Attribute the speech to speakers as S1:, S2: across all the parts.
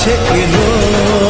S1: কাছে এলো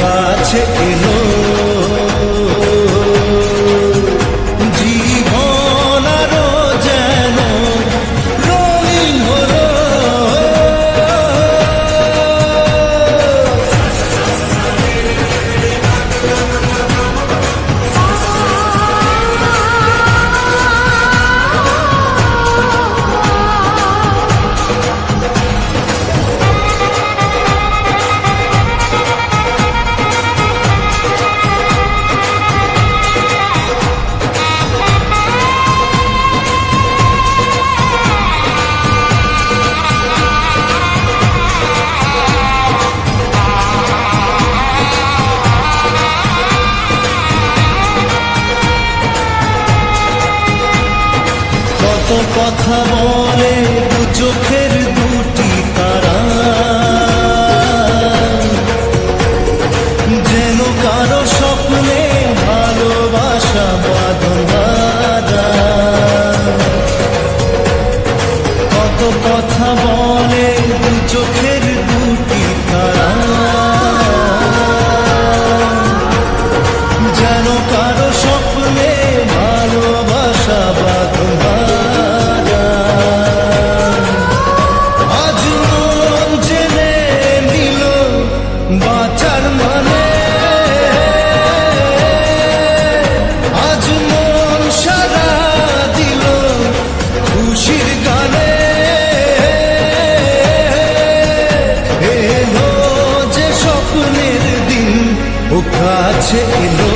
S1: কাছে এলো। কথা বলে। কাছে এলো